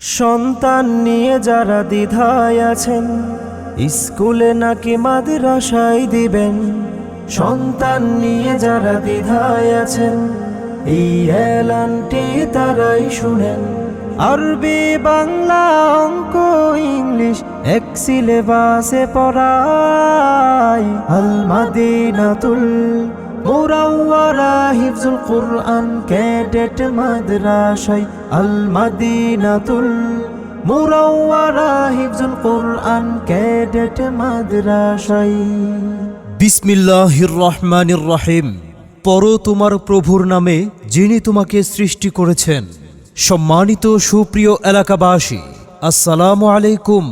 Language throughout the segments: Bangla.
সন্তান নিয়ে যারা দ্বিধায় আছেন, স্কুলে নাকি মাদ্রাসায় দিবেন? সন্তান নিয়ে যারা দ্বিধায় আছেন, এই এলানটি তারাই শুনেন। আরবি, বাংলা, অঙ্ক, ইংলিশ এক সিলেবাসে পড়াই আল মাদিনাতুল মুরাওয়ারা হিফজুল কুরআন, ক্যাডেট মাদ্রাসায় আল মাদিনাতুল মুরাওয়ারা হিফজুল কুরআন, ক্যাডেট মাদ্রাসায়। বিসমিল্লাহির রহমানির রহিম। পর তোমার প্রভুর নামে যিনি তোমাকে সৃষ্টি করেছেন। সম্মানিত সুপ্রিয় এলাকাবাসী, আসসালামু আলাইকুম।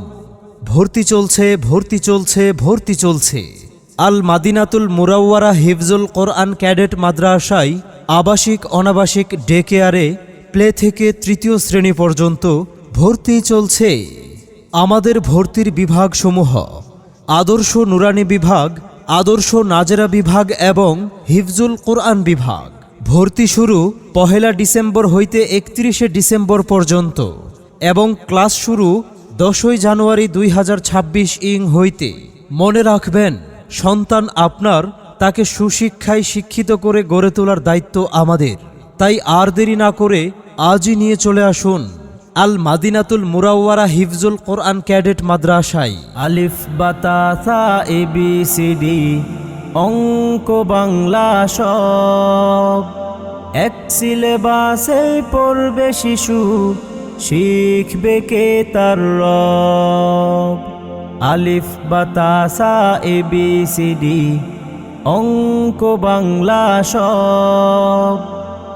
ভর্তি চলছে ভর্তি চলছে ভর্তি চলছে। আল মাদিনাতুল মুরাওয়ারা হিফজুল কোরআন ক্যাডেট মাদ্রাসায় আবাসিক অনাবাসিক ডে কেয়ারে প্লে থেকে তৃতীয় শ্রেণি পর্যন্ত ভর্তি চলছে। আমাদের ভর্তির বিভাগসমূহ আদর্শ নুরানি বিভাগ, আদর্শ নাজেরা বিভাগ এবং হিফজুল কোরআন বিভাগ। ভর্তি শুরু পহেলা ডিসেম্বর হইতে একত্রিশে ডিসেম্বর পর্যন্ত এবং ক্লাস শুরু দশই জানুয়ারি দুই হাজার ছাব্বিশ ইং হইতে। মনে রাখবেন সন্তান আপনার তাকে সুশিক্ষায় শিক্ষিত করে গড়ে তোলার দায়িত্ব আমাদের। তাই আর দেরি না করে আজই নিয়ে চলে আসুন আল মাদিনাতুল মুরাওয়ারা হিফজুল কোরআন ক্যাডেট মাদ্রাসায়। আলিফ বাতাসা এ, বি, সি, ডি, অঙ্ক, বাংলা, সব। এক সিলেবাসে পড়বে শিশু, শিখবে কে তার রব। আলিফ বাতাসা এ, বি, সি, ডি, অঙ্ক, বাংলা, সব।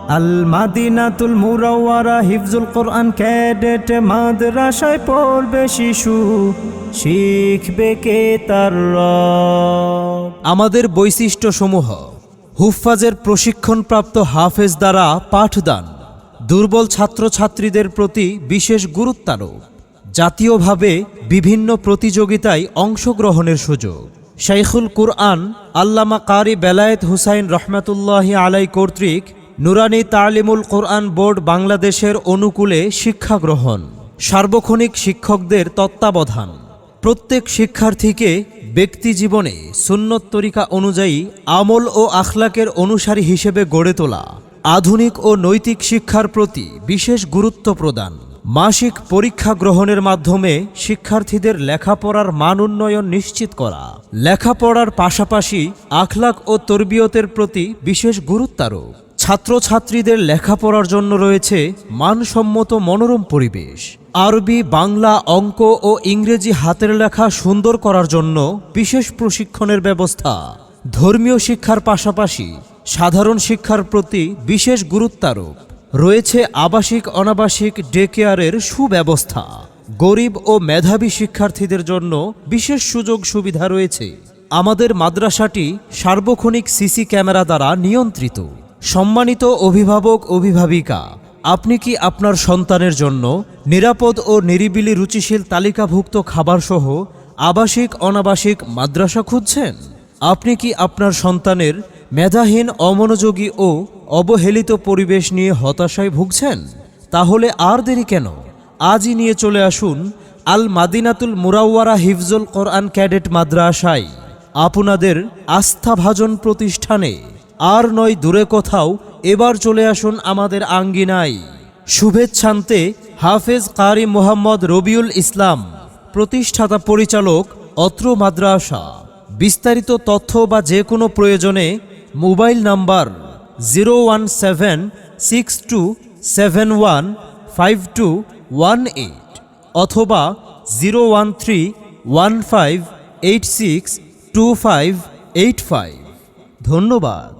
আল মাদিনাতুল মুরাওয়ারা হিফজুল কোরআন ক্যাডেট, মাদ্রাসায় পড়বে শিশু, শিখবে কে তার আমাদের বৈশিষ্ট্যসমূহ হুফাজের প্রশিক্ষণপ্রাপ্ত হাফেজ দ্বারা পাঠদান, দুর্বল ছাত্রছাত্রীদের প্রতি বিশেষ গুরুত্বারোপ। জাতীয়ভাবে বিভিন্ন প্রতিযোগিতায় অংশগ্রহণের সুযোগ। শাইখুল কুরআন আল্লামা কারি বেলায়েত হুসাইন রহমাতুল্লাহ আলাই কর্তৃক নুরানি তালিমুল কোরআন বোর্ড বাংলাদেশের অনুকূলে শিক্ষা গ্রহণ। সার্বক্ষণিক শিক্ষকদের তত্ত্বাবধান। প্রত্যেক শিক্ষার্থীকে ব্যক্তি জীবনে সুন্নত তরিকা অনুযায়ী আমল ও আখলাকের অনুসারী হিসেবে গড়ে তোলা। আধুনিক ও নৈতিক শিক্ষার প্রতি বিশেষ গুরুত্ব প্রদান। মাসিক পরীক্ষা গ্রহণের মাধ্যমে শিক্ষার্থীদের লেখাপড়ার মান উন্নয়ন নিশ্চিত করা। লেখাপড়ার পাশাপাশি আখলাক ও তরবিয়তের প্রতি বিশেষ গুরুত্বারোপ। ছাত্রছাত্রীদের লেখাপড়ার জন্য রয়েছে মানসম্মত মনোরম পরিবেশ। আরবি, বাংলা, অঙ্ক ও ইংরেজি হাতের লেখা সুন্দর করার জন্য বিশেষ প্রশিক্ষণের ব্যবস্থা। ধর্মীয় শিক্ষার পাশাপাশি সাধারণ শিক্ষার প্রতি বিশেষ গুরুত্বারোপ। রয়েছে আবাসিক, অনাবাসিক ডে কেয়ারের সুব্যবস্থা। গরিব ও মেধাবী শিক্ষার্থীদের জন্য বিশেষ সুযোগ সুবিধা রয়েছে। আমাদের মাদ্রাসাটি সার্বক্ষণিক সিসি ক্যামেরা দ্বারা নিয়ন্ত্রিত। সম্মানিত অভিভাবক, অভিভাবিকা, আপনি কি আপনার সন্তানের জন্য নিরাপদ ও নিরিবিলি রুচিশীল তালিকাভুক্ত খাবারসহ আবাসিক, অনাবাসিক মাদ্রাসা খুঁজছেন? আপনি কি আপনার সন্তানের মেধাহীন, অমনোযোগী ও অবহেলিত পরিবেশ নিয়ে হতাশায় ভুগছেন? তাহলে আর দেরি কেন? আজই নিয়ে চলে আসুন আল মাদিনাতুল মুরাওয়ারা হিফজুল কোরআন ক্যাডেট মাদ্রাসায়। আপনাদের আস্থাভাজন প্রতিষ্ঠানে। আর নয় দূরে কোথাও, এবার চলে আসুন আমাদের আঙ্গিনায়। শুভেচ্ছান্তে হাফেজ কারি মোহাম্মদ রবিউল ইসলাম, প্রতিষ্ঠাতা পরিচালক, অত্র মাদ্রাসা। বিস্তারিত তথ্য বা যে কোনো প্রয়োজনে mobile number zero one seven six two seven one five two one eight অথবা zero one three one five eight six two five eight five ধন্যবাদ।